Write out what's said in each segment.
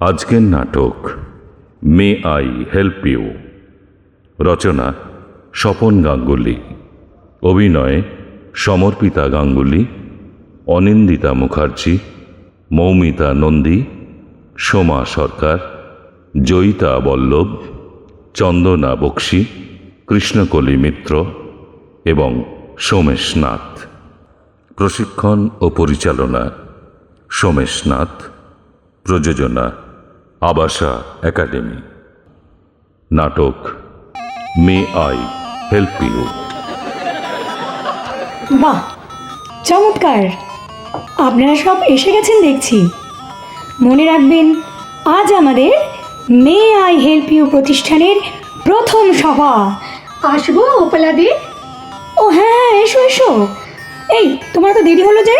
আজকের নাটক, may I help you. রচনা, স্বপন গাঙ্গুলি। অভিনয়ে, সমর্পিতা গাঙ্গুলি। অনিন্দিতা মুখার্জি। মৌমিতা নন্দী। সোমা সরকার। জয়িতা বল্লভ। চন্দনা বক্সি। কৃষ্ণকলি মিত্র। এবং সোমেশ নাথ। প্রশিক্ষণ ও পরিচালনা, সোমেশ নাথ। প্রযোজনা আবাসা একাডেমি। নাটক মে আই হেল্প ইউ। বাহ চমৎকার। আপনারা সব এসে গেছেন দেখছি। মনে রাখবেন আজ আমাদের মে আই হেল্প ইউ প্রতিষ্ঠানের প্রথম সভা। আসব ওপালাদি ও হ্যাঁ এসো এসো। এই তোমার তো দেরি হলো যে?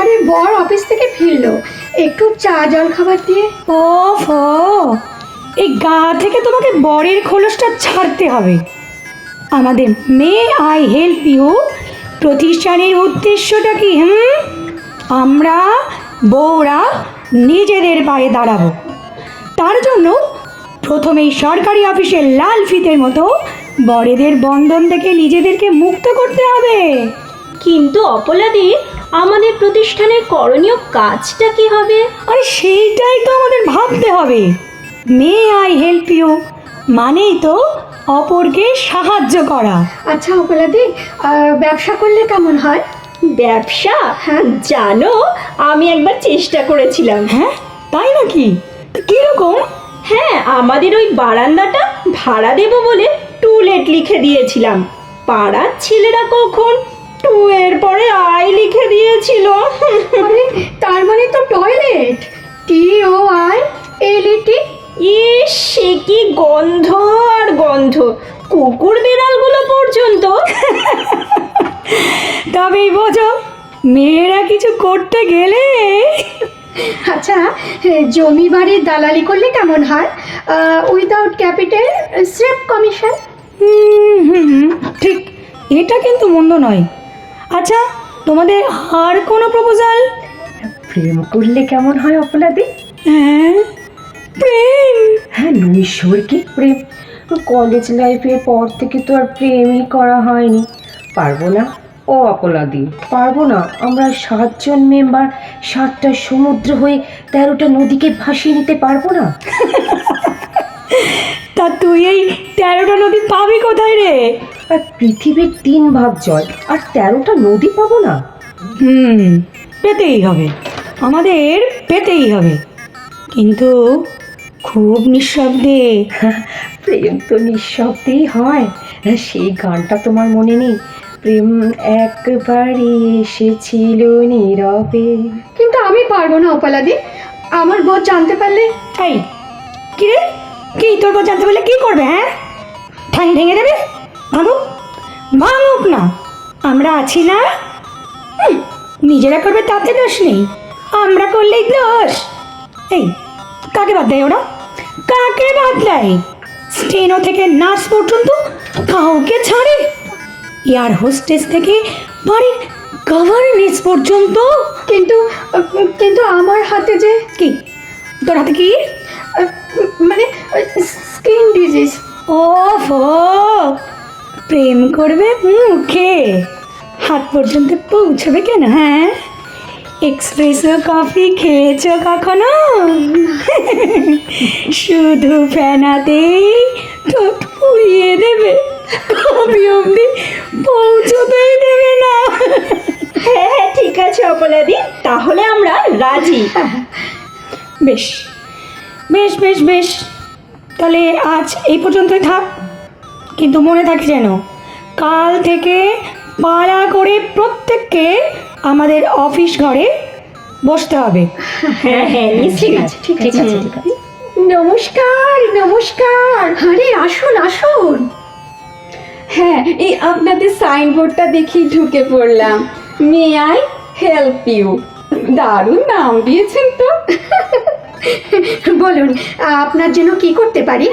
আরে বর অফিস থেকে ফিরলো। একটু চা জল খাবার দিয়ে। ও। ফ এই গা থেকে তোমাকে বরের খোলসটা ছাড়তে হবে। আমাদের মে আই হেল্প ইউ। প্রতিষ্ঠানের উদ্দেশ্যটা কি হুম? আমরা বউরা নিজেদের পায়ে দাঁড়াবো। তার জন্য প্রথমেই সরকারি অফিসের লাল ফিতের মতো বড়েদের বন্ধন থেকে নিজেদেরকে মুক্ত করতে হবে। কিন্তু অপলাদি আমাদের প্রতিষ্ঠানের করণীয় কাজটা কি হবে? আরে সেইটাই তো আমাদের ভাবতে হবে। May I help you. মানেই তো অপরকে সাহায্য করা। আচ্ছা ওপালাদি ব্যবসা করলে কেমন হয়? ব্যবসা? হ্যাঁ। জানো আমি একবার চেষ্টা করেছিলাম। হ্যাঁ? তাই নাকি? তো কীরকম? হ্যাঁ আমাদের ওই বারান্দাটা ভাড়া দেব বলে টু লেট লিখে দিয়েছিলাম। পাড়ার ছেলেরা কখন টু এর পরে আই লিখে দিয়েছিল। তার মানে তো toilet. T O I L ই টি। ইস সে কি গন্ধ আর গন্ধ। কুকুর বিড়ালগুলো পর্যন্ত। তবেই বোঝো মেয়েরা কিছু করতে গেলে। আচ্ছা জমি বাড়ির দালালি করলে কেমন হয়? উইদাউট ক্যাপিটাল সেফ কমিশন হুম, ঠিক। এটা কিন্তু মন্দ নয়। আচ্ছা তোমাদের আর কোনো প্রপোজাল প্রেম করলে কেমন হয় অপলাদি? হ্যাঁ প্রেম। হ্যাঁ নৈসর্গিক প্রেম? কলেজ লাইফের পর থেকে তো আর প্রেমই করা হয়নি। পারব না? ও অপলাদি পারব না? আমরা সাতজন মেম্বার সাতটা সমুদ্র হয়ে তেরোটা নদীকে ভাসিয়ে নিতে পারব না? তা তুই এই তেরোটা নদী পাবি কোথায় রে? আর পৃথিবীর তিন ভাগ জল আর তেরোটা নদী পাবো না? হুম পেতেই হবে। আমাদের পেতেই হবে। কিন্তু খুব নিঃশব্দে। প্রেম তো নিঃশব্দেই হয়। হ্যাঁ, সেই গানটা তোমার মনে নেই? প্রেম একবারে এসেছিল নীরবে। কিন্তু আমি পারব না ওপালাদি আমার বউ জানতে পারলে? এই কি রে? কি তোর বউ জানতে পারলে? কি করবে হ্যাঁ? ঠ্যাং ভেঙে দেবে? ভাঙুক ভাঙুক না। আমরা আছি না? নিজেরা করবে তাতে দোষ নেই। আমরা করলেই দোষ। এই কাকে বাদ দেয় ওরা? কাকে বাদ দেয়? স্টেনো থেকে নার্স পর্যন্ত কাউকে ছাড়ে? এয়ার হোস্টেস থেকে বাড়ির গভর্নেন্স পর্যন্ত? কিন্তু কিন্তু আমার হাতে যে কি? তোর হাতে কি? মানে স্কিন ডিজিজ। ওফো! প্রেম করবে মুখে। হাত পর্যন্ত পৌঁছবে কেন হ্যাঁ? এক্সপ্রেসো কফি খেয়েছো কখনো? শুধু ফেনাতেই ঠোঁট পুড়িয়ে দেবে। কফি অবধি পৌঁছতেই দেবে না। হ্যাঁ হ্যাঁ ঠিক আছে অপলাদি তাহলে আমরা রাজি। বেশ বেশ বেশ বেশ। তাহলে আজ এই পর্যন্তই থাক। কিন্তু মনে থাকে যেন কাল থেকে পাড়া করে প্রত্যেককে আমাদের অফিস ঘরে বসতে হবে। হ্যাঁ হ্যাঁ ঠিক আছে ঠিক আছে ঠিক আছে নমস্কার নমস্কার। আরে আসুন আসুন। হ্যাঁ এই আপনাদের সাইনবোর্ডটা দেখি ঢুকে পড়লাম। মে আই হেল্প ইউ দারুণ নাম দিয়েছেন তো। বলুন আপনার জন্য কি করতে পারি?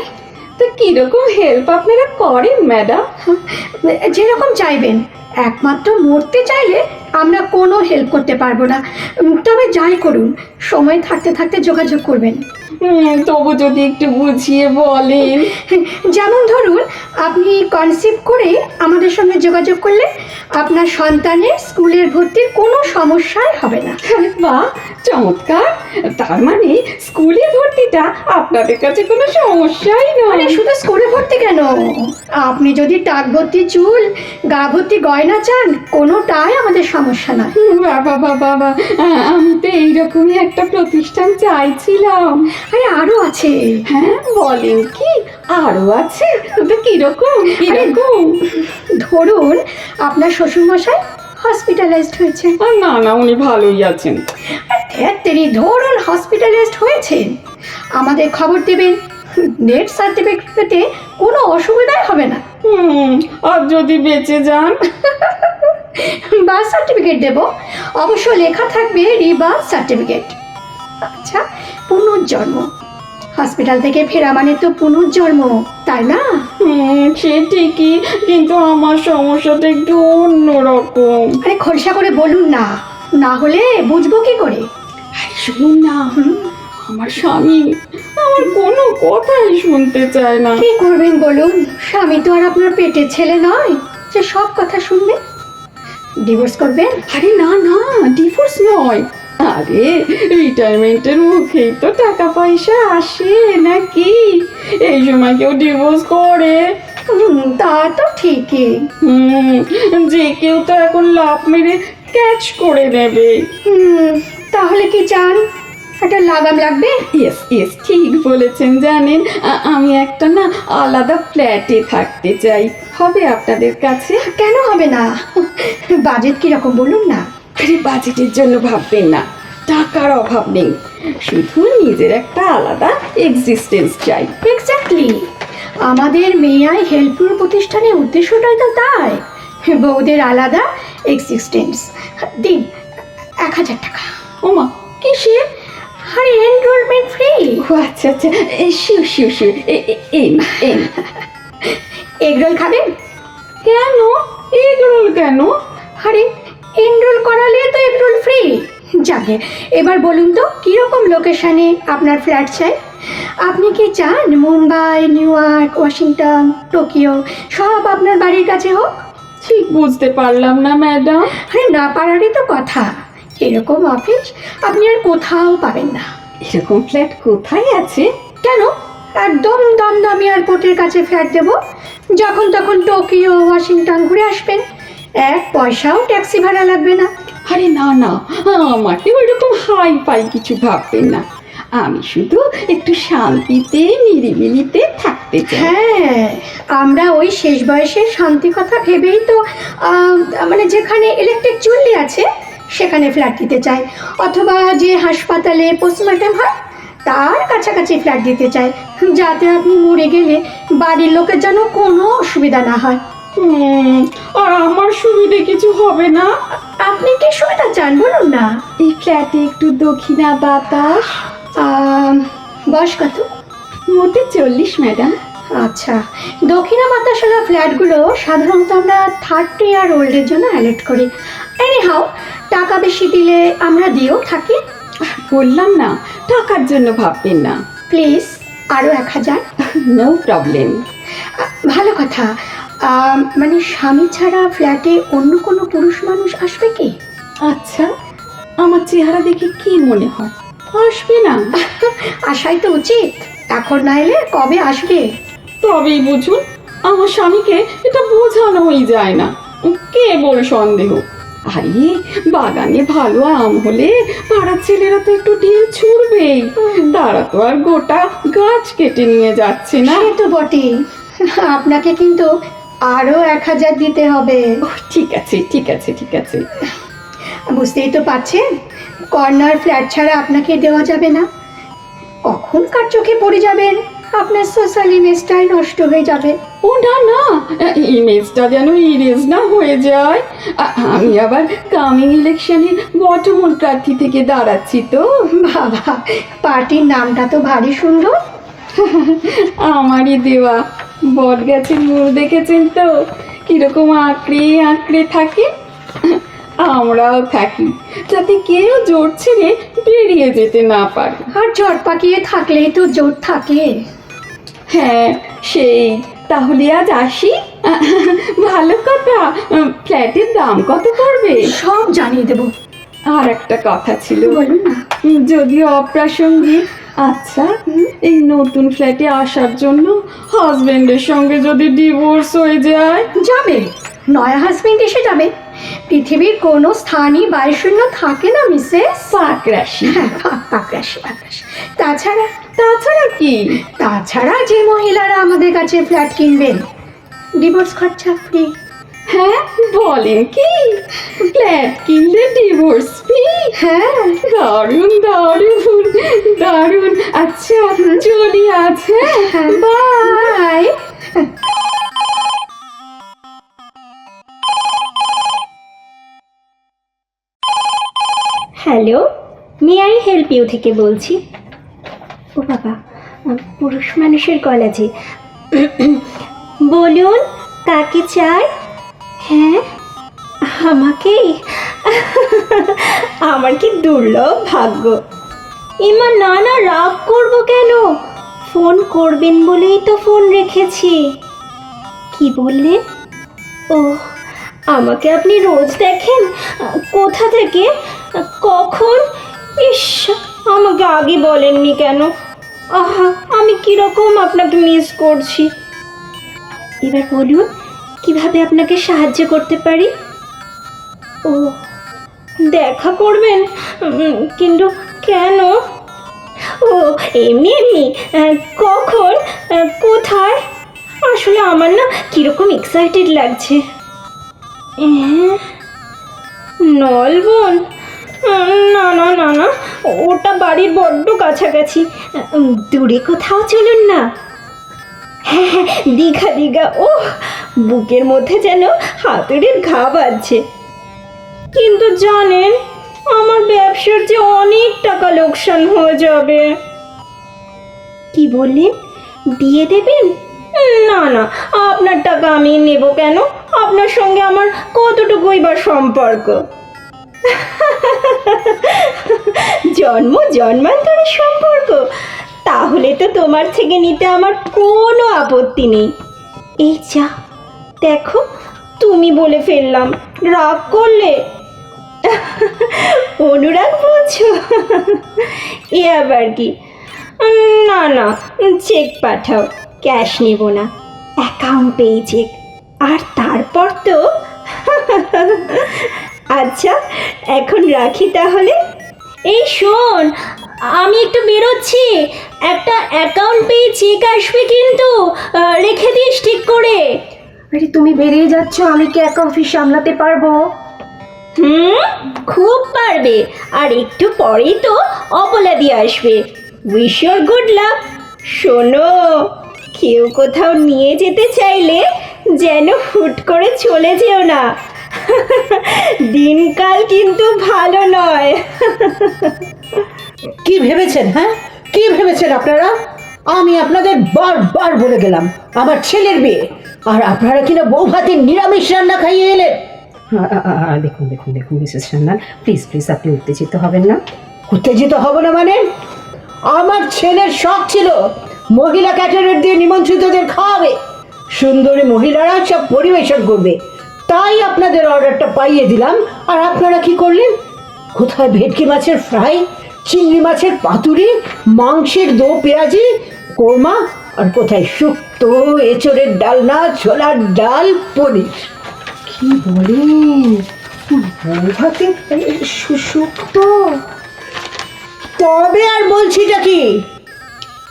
তো কীরকম হেল্প আপনারা করেন ম্যাডাম যেরকম চাইবেন। একমাত্র মরতে চাইলে আমরা কোনো হেল্প করতে পারব না। তবে যাই করুন, সময় থাকতে থাকতে যোগাযোগ করবেন। তবু যদি একটু বুঝিয়ে বলেন। যেমন ধরুন আপনি কনসেপ্ট করে আমাদের সঙ্গে যোগাযোগ করলে আপনার সন্তানের স্কুলের ভর্তির কোনো সমস্যাই হবে না। বাহ চমৎকার। তার মানে স্কুলে ভর্তিটা আপনাদের কাছে কোনো সমস্যাই নয়। শুধু স্কুলে ভর্তি কেন? আপনি যদি টাক ভর্তি চুল গা ভর্তি গয়না চান কোনোটাই আমাদের সমস্যা নয়। বাবা বাবা বাবা আমি তো এইরকমই একটা প্রতিষ্ঠান চাইছিলাম। আরে আরও আছে। হ্যাঁ বলেন কি? আরও আছে? তো কীরকম? কীরকম ধরুন আপনার শ্বশুরমশাই হসপিটালাইজড হয়েছে। আর না না উনি ভালোই আছেন। তিনি ধরুন হসপিটালাইজড হয়েছেন আমাদের খবর দেবেন নেট সার্টিফিকেট পেতে কোনো অসুবিধাই হবে না। হুম আর যদি বেঁচে যান? বার্থ সার্টিফিকেট দেব। অবশ্য লেখা থাকবে রিবার্থ সার্টিফিকেট আচ্ছা পুনর্জন্ম। হসপিটাল থেকে ফেরা মানে তো পুনর্জন্ম তাই না? সে ঠিকই কিন্তু আমার সমস্যাটা একটু অন্যরকম। আরে খোলসা করে বলুন না না হলে বুঝব কি করে? আরে শুনুন না আমার স্বামী আমার কোনো কথাই শুনতে চায় না। কি করবেন বলুন? স্বামী তো আর আপনার পেটের ছেলে নয় যে সব কথা শুনবে। ডিভোর্স করবেন? আরে না না ডিভোর্স নয় আরে রিটায়ারমেন্টের মুখেই তো টাকা পয়সা আসে নাকি? এই সময় কেউ ডিভোর্স করে। হুম, তা তো ঠিকই। হুম যে কেউ তো এখন লাভ মেরে ক্যাচ করে নেবে। হুম, তাহলে কি চান? একটা লাগাম লাগবে? ইয়েস ইয়েস ঠিক বলেছেন জানেন। আমি একটা না আলাদা ফ্ল্যাটে থাকতে চাই। হবে আপনাদের কাছে? কেন হবে না? বাজেট কীরকম বলুন না। আরে বাজেটের জন্য ভাববেন না টাকার অভাব নেই। শুধু নিজের একটা আলাদা এক্সিস্টেন্স চাই। এক্স্যাক্টলি আমাদের মেয়াই হেল্পফুল প্রতিষ্ঠানের উদ্দেশ্যটাই তো তাই। বউদের আলাদা এক্সিস্টেন্স দিন এক হাজার টাকা। ওমা কিসের? আরে এনরোলমেন্ট ফ্রি ও আচ্ছা আচ্ছা শিউ শিউ শিউ এন এন। এগরোল খাবেন? কেন? এগরোল কেন? আরে এনরোল করালে তো এগরোল ফ্রি যাকে এবার বলুন তো কীরকম লোকেশানে আপনার ফ্ল্যাট চাই? আপনি কি চান Mumbai New York Washington Tokyo সব আপনার বাড়ির কাছে হোক? ঠিক বুঝতে পারলাম না ম্যাডাম। আরে না পারারই তো কথা। এরকম অফিস আপনি আর কোথাও পাবেন না। এরকম ফ্ল্যাট কোথায় আছে? কেন? একদম দমদম এয়ারপোর্টের কাছে ফ্ল্যাট দেবো। যখন তখন টোকিও ওয়াশিংটন ঘুরে আসবেন। এক পয়সাও ট্যাক্সি ভাড়া লাগবে না। আরে না না আমাকে ওইরকম হাই ফাই কিছু ভাববেন না। আমি শুধু একটু শান্তিতে নিরিবিলিতে থাকতে চাই। হ্যাঁ আমরা ওই শেষ বয়সের শান্তি কথা ভেবেই তো মানে যেখানে ইলেকট্রিক চুল্লি আছে সেখানে ফ্ল্যাট দিতে চাই। অথবা যে হাসপাতালে পোস্টমর্টম হয় তার কাছাকাছি ফ্ল্যাট দিতে চাই। যাতে আপনি মরে গেলে বাড়ির লোকের যেন কোনো অসুবিধা না হয়। আর আমার সুবিধে কিছু হবে না। আপনি কি সুবিধা চান বলুন না? এই ফ্ল্যাটে একটু দক্ষিণা বাতাস। বয়স কত? মোটে চল্লিশ ম্যাডাম। আচ্ছা দক্ষিণা মাতাশালা ফ্ল্যাটগুলো সাধারণত আমরা থার্টি ইয়ার ওল্ডের জন্য অ্যালার্ট করি। এনি হাও টাকা বেশি দিলে আমরা দিয়েও থাকি। বললাম না টাকার জন্য ভাববেন না। প্লিজ আরও এক হাজার। নো প্রবলেম ভালো কথা। মানে স্বামী ছাড়া ফ্ল্যাটে অন্য কোনো পুরুষ মানুষ আসবে কি? আচ্ছা আমার চেহারা দেখে কি মনে হয়? আসবে না। আসাই তো উচিত। এখন না এলে কবে আসবে? তবেই বুঝুন আমার স্বামীকে এটা বোঝানোই যায় না। কেবল সন্দেহ? আরে বাগানে ভালো আম হলে পাড়ার ছেলেরা তো একটু ডিম ছুড়বেই। তারা তো আর গোটা গাছ কেটে নিয়ে যাচ্ছে না। তো বটেই। আপনাকে কিন্তু আরও এক হাজার দিতে হবে। ঠিক আছে ঠিক আছে ঠিক আছে। বুঝতেই তো পারছেন? কর্নার ফ্ল্যাট ছাড়া আপনাকে দেওয়া যাবে না। কখন কার চোখে পড়ে যাবেন? আপনার সোশ্যাল ইমেজটাই নষ্ট হয়ে যাবে। ও না না ইমেজটা যেন ইরেজ না হয়ে যায়। আমি আবার কামিং ইলেকশনের বটমূল প্রার্থী থেকে দাঁড়াচ্ছি তো। বাবা পার্টির নামটা তো ভারী সুন্দর। আমারই দেওয়া। বট গাছের মূল দেখেছেন তো? কীরকম আঁকড়ে আঁকড়ে থাকে? আমরাও থাকি যাতে কেউ জোর ছেড়ে বেরিয়ে যেতে না পারে। আর জ্বর পাকিয়ে থাকলেই তো জোর থাকে। হ্যাঁ সেই। তাহলে আজ আসি? ভালো কথা ফ্ল্যাটের দাম কত পড়বে? সব জানিয়ে দেবো। আর একটা কথা ছিল বলুন না। যদিও অপ্রাসঙ্গিক আচ্ছা এই নতুন ফ্ল্যাটে আসার জন্য হাজবেন্ডের সঙ্গে যদি ডিভোর্স হয়ে যায়? যাবে। নয়া হাজবেন্ড এসে যাবে। পৃথিবীর কোনো স্থানই বায়ুশূন্য থাকে না মিসেস পাক রাশি। হ্যাঁ পাক- পাক রাশি, পাক রাশি। তাছাড়া? তাছাড়া কি? তাছাড়া যে মহিলারা আমাদের কাছে ফ্ল্যাট কিনবেন ডিভোর্স খরচা ফ্রি হ্যাঁ বলেন কি? ফ্ল্যাট কিনলে ডিভোর্স ফি হ্যাঁ দারুণ দারুণ দারুণ। আচ্ছা চলি আছে bye hello may I help you থেকে বলছি? ও বাবা, পুরুষ মানুষের গলা বলুন, কাকে চাই? হ্যাঁ? আমাকেই আমার কি দুর্লভ ভাগ্য। এমা না না, রাগ করব কেন? ফোন করবেন বলেই তো ফোন রেখেছি। কি বললেন? ও আমাকে আপনি রোজ দেখেন? কোথা থেকে? কখন? ইস, আমাকে আগে বলেননি কেন? আহা, আমি কীরকম আপনাকে মিস করছি? এবার বলুন কীভাবে আপনাকে সাহায্য করতে পারি? ও, দেখা করবেন কিন্তু কেন? ও, এমনি এমনি কখন কোথায়? আসলে আমার না কীরকম এক্সাইটেড লাগছে। হ্যাঁ? নলবন? না না না না, ওটা বাড়ির বড্ড কাছাকাছি। দূরে কোথাও চলুন না। হ্যাঁ হ্যাঁ দীঘা দীঘা ও বুকের মধ্যে যেন হাতুড়ির ঘা বাজছে। কিন্তু জানেন, আমার ব্যবসার যে অনেক টাকা লোকসান হয়ে যাবে। কি বললেন? দিয়ে দেবেন? না না, আপনার টাকা আমি নেব কেন? আপনার সঙ্গে আমার কতটুকুই বা সম্পর্ক? জন্ম জন্মান্তরের সম্পর্ক। তাহলে তো তোমার থেকে নিতে আমার কোনো আপত্তি নেই। এই যা দেখো, তুমি বলে ফেললাম, রাগ করলে। অনুরাগ বলছো? এ আবার কি? না না চেক পাঠাও ক্যাশ নেব না অ্যাকাউন্টেই চেক আর তারপর তো? আচ্ছা এখন রাখি তাহলে। এই শোন, আমি একটু বেরোচ্ছি। একটা অ্যাকাউন্ট পেয়ে চেক আসবে কিন্তু রেখে দিস ঠিক করে। আরে তুমি বেরিয়ে যাচ্ছ আমি কি একা অফিস সামলাতে পারব? হুম খুব পারবে। আর একটু পরেই তো অপলা দিয়ে আসবে। উইশ ইউর গুড লাক শোনো কেউ কোথাও নিয়ে যেতে চাইলে যেন হুট করে চলে যেও না। দিনকাল কিন্তু ভালো নয়। কি ভেবেছেন হ্যাঁ? কি ভেবেছেন আপনারা? আমি আপনাদের বারবার বলে গেলাম আমার ছেলের বিয়ে। আর আপনারা কিনা বউ ভাতে নিরামিষ রান্না খাইয়ে এলেন। দেখুন দেখুন দেখুন মিসেস সান্যাল প্লিজ প্লিজ আপনি উত্তেজিত হবেন না। উত্তেজিত হব না মানে? আমার ছেলের শখ ছিল মহিলা ক্যাটারার দিয়ে নিমন্ত্রিতদের খাওয়াবে। সুন্দরী মহিলারা সব পরিবেশন করবে। তাই আপনাদের অর্ডারটা পাইয়ে দিলাম। আর আপনারা কি করলেন? কোথায় ভেটকি মাছের ফ্রাই চিংড়ি মাছের পাতুরি মাংসের দো পেঁয়াজি কোরমা আর কোথায় শুক্তো এঁচড়ের ডালনা ছোলার ডাল পনির? কি বলেন বউ ভাতে শুশুক্ত তবে আর বলছিটা কি?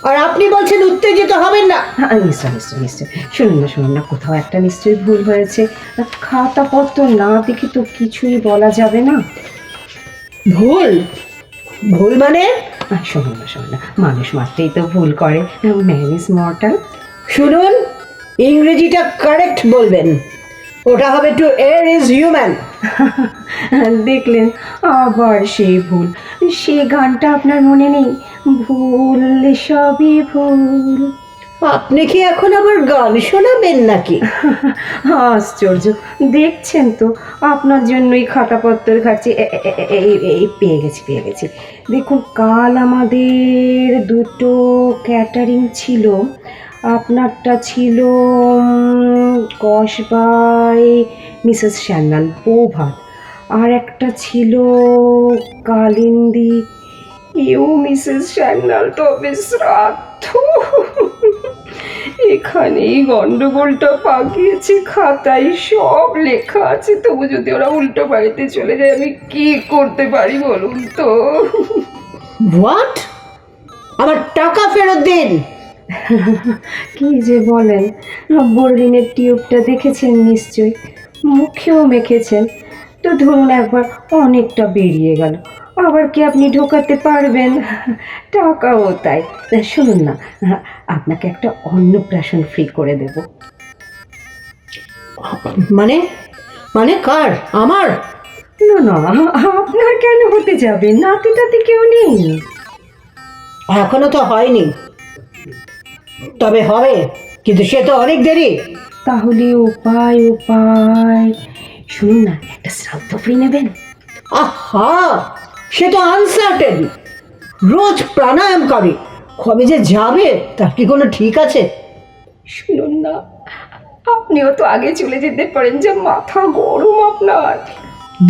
আর আপনি বলছেন উত্তেজিত হবেন না। নিশ্চয় নিশ্চয় নিশ্চয়। শুনুন না শুনুন না কোথাও একটা নিশ্চয়ই ভুল হয়েছে। খাতাপত্র না দেখে তো কিছুই বলা যাবে না। ভুল? ভুল মানে? শুনুন না শোনো না, মানুষ মাত্রেই তো ভুল করে। ম্যান ইজ মর্টাল শুনুন, ইংরেজিটা কারেক্ট বলবেন। ওটা হবে টু এর ইজ হিউম্যান দেখলেন, আবার সেই ভুল। সে গানটা আপনার মনে নেই? ভুল, সবই ভুল। আপনি কি এখন আবার গান শোনাবেন নাকি? আশ্চর্য। দেখছেন তো, আপনার জন্যই এ- এই এই পেয়ে গেছি পেয়ে গেছি। দেখুন, কাল আমাদের দুটো ক্যাটারিং ছিল। আপনারটা ছিল কসবাই মিসেস শ্যান্নাল বৌভাত আর একটা ছিল কালিন্দি ইউ মিসেস শ্যান্নাল তবে শ্রাদ্ধ। এখানেই গন্ডগোলটা পাকিয়েছে খাতায় সব লেখা আছে। তবু যদি ওরা উল্টো বাড়িতে চলে যায় আমি কি করতে পারি বলুন তো? হোয়াট আমার টাকা ফেরত দিন? কি যে বলেন বোরলিনের টিউবটা দেখেছেন নিশ্চয়ই মুখেও মেখেছেন। তো ধরুন একবার অনেকটা বেরিয়ে গেল। আবার কি আপনি ঢোকাতে পারবেন? টাকাও তাই। শুনুন না আপনাকে একটা অন্নপ্রাশন ফ্রি করে দেব। মানে? মানে কার? আমার? না না আপনার কেন হতে যাবে? নাতি টাতি কেউ নেই। এখনও তো হয়নি। তবে হবে কিন্তু সে তো অনেক দেরি। তাহলে উপায় উপায়। শুনুন না একটা শ্রাদ্ধ ফ্রি নেবেন? আহা! সে তো আনসার্টেন রোজ প্রাণায়াম করে। কবে যে যাবে তার কি কোনো ঠিক আছে? শুনুন না আপনিও তো আগে চলে যেতে পারেন যে মাথা গরম আপনার।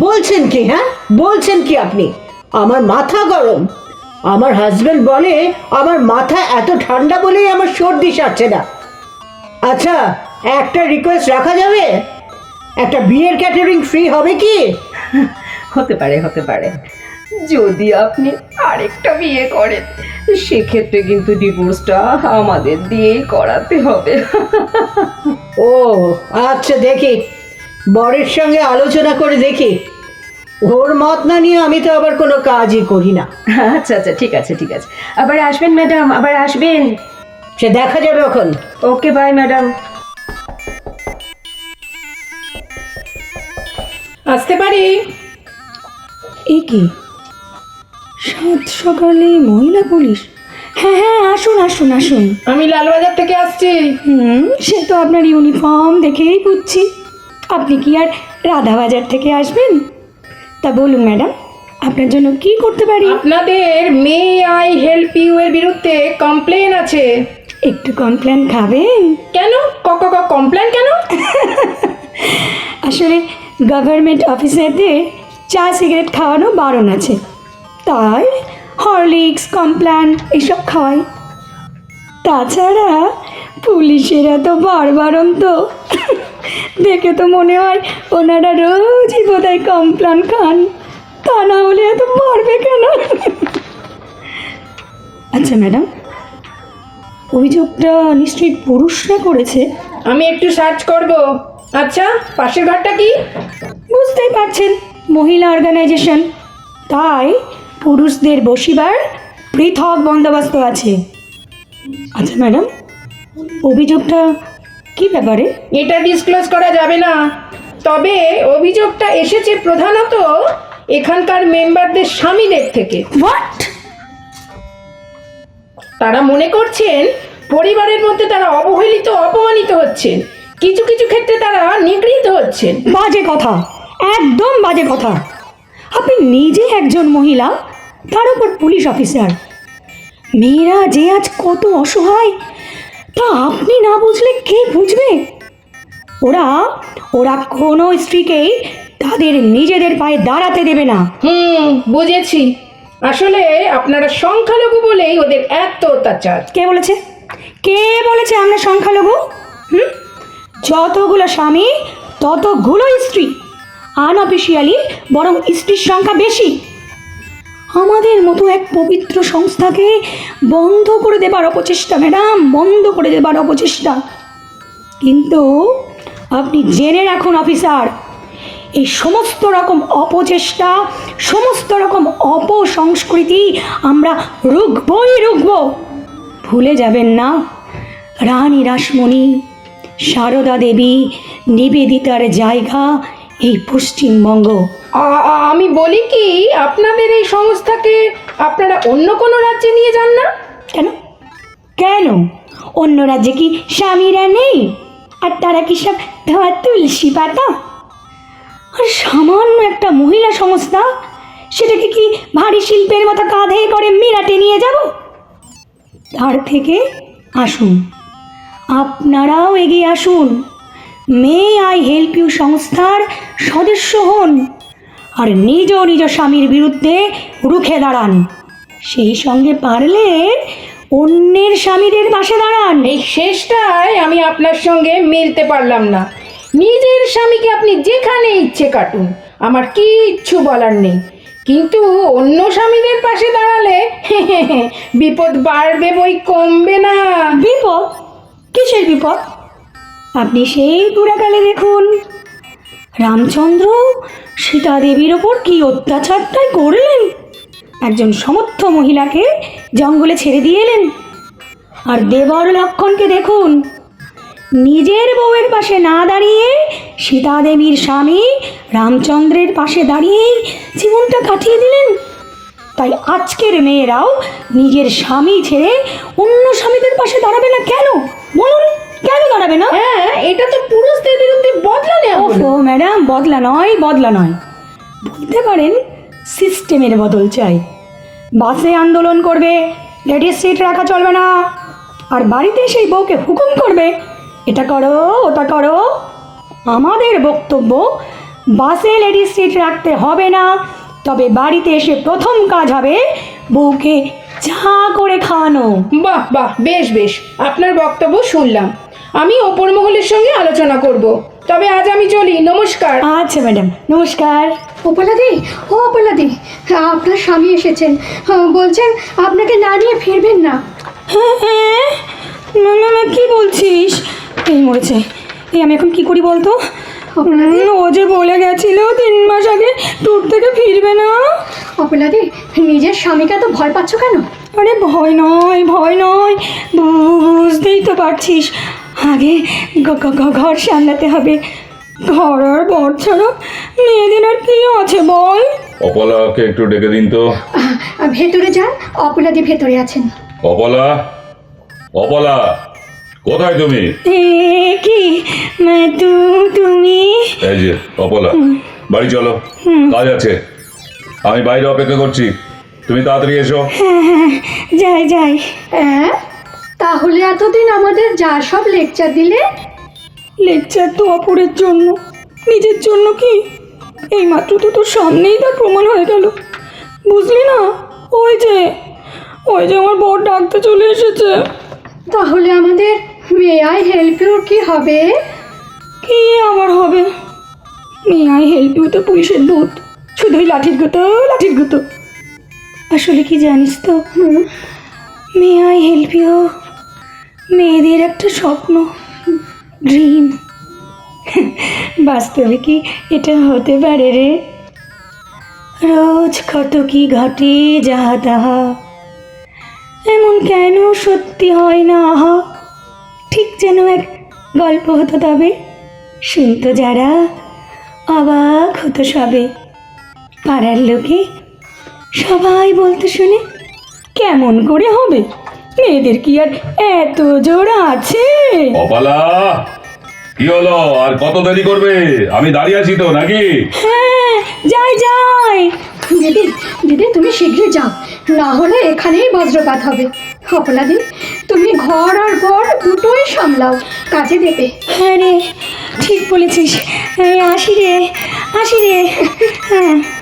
বলছেন কি হ্যাঁ? বলছেন কি আপনি? আমার মাথা গরম। আমার হাজবেন্ড বলে আমার মাথা এত ঠান্ডা বলেই আমার সর্দি সারছে না। আচ্ছা একটা রিকোয়েস্ট রাখা যাবে? একটা বিয়ের ক্যাটারিং ফ্রি হবে কি? হতে পারে হতে পারে। যদি আপনি আরেকটা বিয়ে করেন সেক্ষেত্রে কিন্তু ডিভোর্সটা আমাদের দিয়েই করাতে হবে। ও আচ্ছা দেখি। বরের সঙ্গে আলোচনা করে দেখি। ওর মত না নিয়ে আমি তো আবার কোনো কাজই করি না। আচ্ছা আচ্ছা ঠিক আছে ঠিক আছে। আবার আসবেন ম্যাডাম আবার আসবেন। সে দেখা যাবে এখন। Okay bye madam. আসতে পারি? এ কি? সাত সকালে মহিলা পুলিশ? হ্যাঁ হ্যাঁ আসুন আসুন আসুন। আমি লালবাজার থেকে আসছি। হুম সে তো আপনার ইউনিফর্ম দেখেই বুঝছি। আপনি কি আর রাধাবাজার থেকে আসবেন? তা বলুন ম্যাডাম আপনার জন্য কি করতে পারি? আপনাদের মে আই হেল্প ইউ এর বিরুদ্ধে কমপ্লেন আছে। একটু কমপ্লেন খাবেন? কেন? কক কমপ্লেন কেন? আসলে গভর্নমেন্ট অফিসারদের চা সিগারেট খাওয়ানো বারণ আছে। তাই হরলিক্স কমপ্ল্যান এসব খাওয়াই। তাছাড়া পুলিশেরা তো বারবারন তো দেখে তো মনে হয় ওনারা রোজই বোধহয় কমপ্ল্যান খান। তা না হলে এত মারবে কেন? আচ্ছা ম্যাডাম অভিযোগটা নিশ্চয়ই পুরুষরা করেছে। আমি একটু সার্চ করব। আচ্ছা পাশের ঘরটা কি? বুঝতেই পারছেন মহিলা অর্গানাইজেশন। তাই পুরুষদের বসিবার পৃথক বন্দোবস্ত আছে। আচ্ছা ম্যাডাম অভিযোগটা কি ব্যাপারে? এটা ডিসক্লোজ করা যাবে না। তবে অভিযোগটা এসেছে প্রধানত এখানকার মেম্বারদের স্বামীদের থেকে। হোয়াট তারা মনে করছেন পরিবারের মধ্যে তারা অবহেলিত অপমানিত হচ্ছেন। কিছু কিছু ক্ষেত্রে তারা নিগৃহীত হচ্ছেন। বাজে কথা একদম বাজে কথা। আপনি নিজে একজন মহিলা? তার উপর পুলিশ অফিসার। মেয়েরা যে আজ কত অসহায় তা আপনি না বুঝলে কে বুঝবে? ওরা ওরা কোনো স্ত্রীকেই তাদের নিজেদের পায়ে দাঁড়াতে দেবে না। হুম বুঝেছি। আসলে আপনারা সংখ্যালঘু বলেই ওদের এত অত্যাচার। কে বলেছে? কে বলেছে আমরা সংখ্যালঘু? হুম? যতগুলো স্বামী ততগুলো স্ত্রী। আনঅফিসিয়ালি বরং স্ত্রীর সংখ্যা বেশি। আমাদের মতো এক পবিত্র সংস্থাকে বন্ধ করে দেবার অপচেষ্টা, ম্যাডাম, বন্ধ করে দেবার অপচেষ্টা। কিন্তু আপনি জেনে রাখুন, অফিসার, এই সমস্ত রকম অপচেষ্টা, সমস্ত রকম অপসংস্কৃতি আমরা রুখবই রুখব। ভুলে যাবেন না, রানী রাসমণি সারদা দেবী, নিবেদিতার জায়গা এই পশ্চিমবঙ্গ। আমি বলি কি আপনাদের এই সংস্থাকে আপনারা অন্য কোনো রাজ্যে নিয়ে যান না? কেন? কেন? অন্য রাজ্যে কি স্বামীরা নেই? আর তারা কি সব ধোয়া তুলসী পাতা? আর সামান্য একটা মহিলা সংস্থা সেটাকে কি ভারী শিল্পের মতো কাঁধে করে মিরাটে নিয়ে যাব? তার থেকে আসুন। আপনারাও এগিয়ে আসুন। মে আই হেল্প ইউ সংস্থার সদস্য হন। আর নিজ নিজ স্বামীর বিরুদ্ধে রুখে দাঁড়ান। সেই সঙ্গে পারলে অন্যের স্বামীদের পাশে দাঁড়ান। এই শেষটায় আমি আপনার সঙ্গে মিলতে পারলাম না। নিজের স্বামীকে আপনি যেখানে ইচ্ছে কাটুন আমার কিচ্ছু বলার নেই। কিন্তু অন্য স্বামীদের পাশে দাঁড়ালে বিপদ বাড়বে বই কমবে না। বিপদ? কিসের বিপদ? আপনি সেই পুরাকালে দেখুন। রামচন্দ্র সীতা দেবীর ওপর কি অত্যাচারটাই করলেন? একজন সমর্থ মহিলাকে জঙ্গলে ছেড়ে দিয়ে এলেন। আর দেবর লক্ষণকে দেখুন। নিজের বউয়ের পাশে না দাঁড়িয়ে সীতা দেবীর স্বামী রামচন্দ্রের পাশে দাঁড়িয়েই জীবনটা কাটিয়ে দিলেন। তাই আজকের মেয়েরাও নিজের স্বামী ছেড়ে অন্য স্বামীদের পাশে দাঁড়াবে না কেন? ও ম্যাডাম বদলা নয় বদলা নয়। বলতে পারেন সিস্টেমের বদল চাই। বাসে আন্দোলন করবে লেডিস সিট রাখা চলবে না। আর বাড়িতে সেই বউকে হুকুম করবে এটা করো ওটা করো। আমাদের বক্তব্য বাসে লেডিস সিট রাখতে হবে না তবে বাড়িতে এসে প্রথম কাজ হবে বউকে চা করে খাওয়ানো। বাহ বাহ বেশ বেশ। আপনার বক্তব্য শুনলাম। আমি ওপর মহলের সঙ্গে আলোচনা করব। তবে আজ আমি চলি নমস্কার। আচ্ছা ম্যাডাম নমস্কার। অপলাদি ও অপলাদি আপনার স্বামী এসেছেন। আহ, বলছেন আপনাকে না নিয়ে ফিরবেন না। হ্যাঁ হ্যাঁ। না না না কি বলছিস? এই মরেছে। এই আমি এখন কি করি বলতো? ও যে বলে গেছিল তিন মাস আগে ট্যুর থেকে ফিরবে না। অপলাদি নিজের স্বামীকে তো ভয় পাচ্ছ কেন? আরে ভয় নয় ভয় নয়। বু- বুঝতেই তো পারছিস। আগে ঘর সামলাতে হবে। ঘর আর বর ছাড়া মেয়েদের আর কি আছে বল? অপলাকে একটু ডেকে দিন তো। ভেতরে যান অপলাদি ভেতরে আছেন। অপলা? অপলা কোথায় তুমি? কি? তুমি? এই যে অপলা বাড়ি চলো কাজ আছে। আমি বাইরে অপেক্ষা করছি। তুমি তাড়াতাড়ি এসো। হ্যাঁ হ্যাঁ যাই যাই। হ্যাঁ? তাহলে এতদিন আমাদের যা সব লেকচার দিলে? লেকচার তো অপরের জন্য। নিজের জন্য কি? এই মাত্র তো তোর সামনেই তার প্রমাণ হয়ে গেল। বুঝলি না? ওই যে ওই যে আমার বর ডাকতে চলে এসেছে। তাহলে আমাদের মে আই হেল্প ইউর কি হবে? কি আমার হবে? মি আই হেল্প ইউ তো পুলিশের ভূত শুধুই লাঠির গুতো লাঠির গুতো। আসলে কি জানিস তো? মে আই হেল্প ইউ মেয়েদের একটা স্বপ্ন ড্রিম বাস্তবে কি এটা হতে পারে রে? রোজ কত কি ঘটে যাহা তাহা, এমন কেন সত্যি হয় না? আহা, ঠিক যেন এক গল্প হতো তবে। শুনতো যারা, অবাক হতো সবে। পাড়ার লোকে সবাই বলতো শুনে, কেমন করে হবে? মেয়েদের কি আর এত জোর আছে? অপলা কি হলো? আর কত দেরি করবে? আমি দাঁড়িয়ে আছি তো নাকি? হ্যাঁ যাই যাই। দিদি দিদি তুমি শীঘ্রই যাও। না হলে এখানেই বজ্রপাত হবে। অপলাদি তুমি ঘর আর ঘর দুটোই সামলাও। কাজে দেবে। হ্যাঁ রে ঠিক বলেছিস। আসি রে আসি রে। হ্যাঁ।